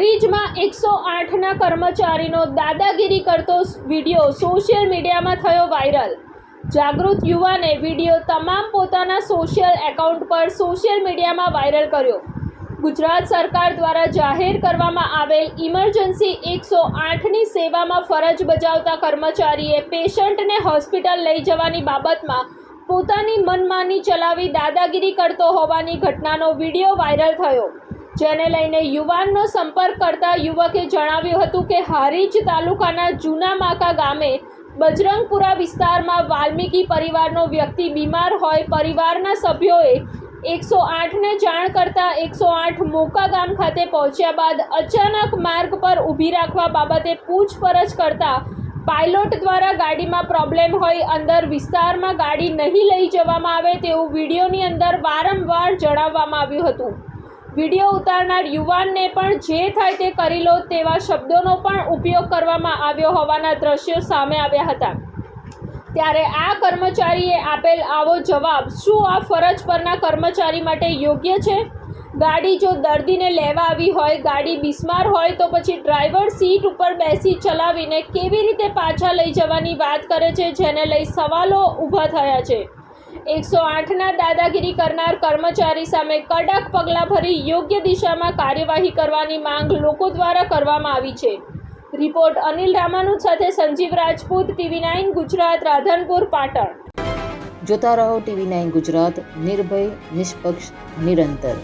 હારીજમાં એકસો આઠના કર્મચારીનો દાદાગીરી કરતો વીડિયો સોશિયલ મીડિયામાં થયો વાયરલ. જાગૃત યુવાને વીડિયો તમામ પોતાના સોશિયલ એકાઉન્ટ પર સોશિયલ મીડિયામાં વાયરલ કર્યો. ગુજરાત સરકાર દ્વારા જાહેર કરવામાં આવેલ ઇમરજન્સી એકસો આઠની સેવામાં ફરજ બજાવતા કર્મચારીએ પેશન્ટને હોસ્પિટલ લઈ જવાની બાબતમાં પોતાની મનમાની ચલાવી દાદાગીરી કરતો હોવાની ઘટનાનો વીડિયો વાયરલ થયો. જેને લઈને યુવાનનો સંપર્ક કરતા યુવકે જણાવ્યું હતું કે હારીજ તાલુકાના જૂના માકા ગામે બજરંગપુરા વિસ્તારમાં વાલ્મીકી પરિવારનો વ્યક્તિ બીમાર હોય પરિવારના સભ્યોએ એકસો આઠને જાણ કરતાં એકસો આઠ મોકા ગામ ખાતે પહોંચ્યા બાદ અચાનક માર્ગ પર ઊભી રાખવા બાબતે પૂછપરછ કરતા પાયલોટ દ્વારા ગાડીમાં પ્રોબ્લેમ હોય અંદર વિસ્તારમાં ગાડી નહીં લઈ જવામાં આવે તેવું વિડીયોની અંદર વારંવાર જણાવવામાં આવ્યું હતું. વીડિયો ઉતારનાર યુવાનને પણ જે થાય તે કરી લો તેવા શબ્દોનો પણ ઉપયોગ કરવામાં આવ્યો હોવાના દ્રશ્યો સામે આવ્યા હતા. ત્યારે આ કર્મચારીએ આપેલ આવો જવાબ, શું આ ફરજ પરના કર્મચારી માટે યોગ્ય છે? ગાડી જો દર્દીને લેવા આવી હોય, ગાડી બિસ્માર હોય તો પછી ડ્રાઈવર સીટ ઉપર બેસી ચલાવીને કેવી રીતે પાછા લઈ જવાની વાત કરે છે, જેને લઈ સવાલો ઊભા થયા છે? એકસો આઠના દાદાગીરી કરનાર કર્મચારી સામે કડક પગલાં ભરી યોગ્ય દિશામાં કાર્યવાહી કરવાની માંગ લોકો દ્વારા કરવામાં આવી છે. રિપોર્ટ અનિલ રામાનુજ સાથે સંજીવ રાજપૂત, ટીવી નાઇન ગુજરાત, રાધનપુર, પાટણ. જોતા રહો ટીવી નાઇન ગુજરાત, નિર્ભય, નિષ્પક્ષ, નિરંતર.